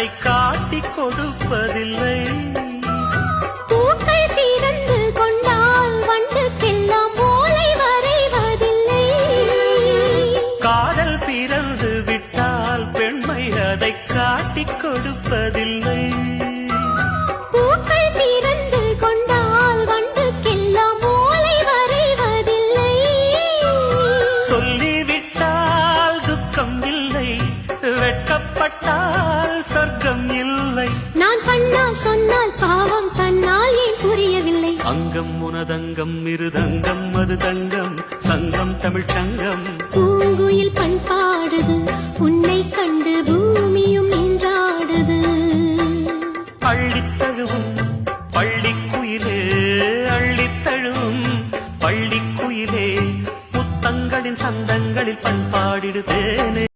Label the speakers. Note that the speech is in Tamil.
Speaker 1: அதை காட்டிக் கொடுப்பதில்லை.
Speaker 2: பூக்கள் பிறந்து கொண்டால் வண்டுக்கெல்லாம் ஓலை வரைவதில்லை.
Speaker 1: காதல் பிறந்து விட்டால் பெண்மை அதை காட்டிக் கொடுப்பதில்லை. இல்லை
Speaker 2: நான் பண்ணால் சொன்னால் பாவம் தன்னால் ஏன் புரியவில்லை?
Speaker 1: அங்கம் உனதங்கம் மிருதங்கம் அது தங்கம் சங்கம் தமிழ் சங்கம்
Speaker 2: பூங்குயில் பண்பாடுது உன்னை கண்டு பூமியும் நின்றாடுது.
Speaker 1: அள்ளித்தழுவும் பள்ளிக்குயிலே அள்ளித்தழுவும் பள்ளிக்குயிலே புத்தங்களின் சந்தங்களில் பண்பாடிடுதேனே.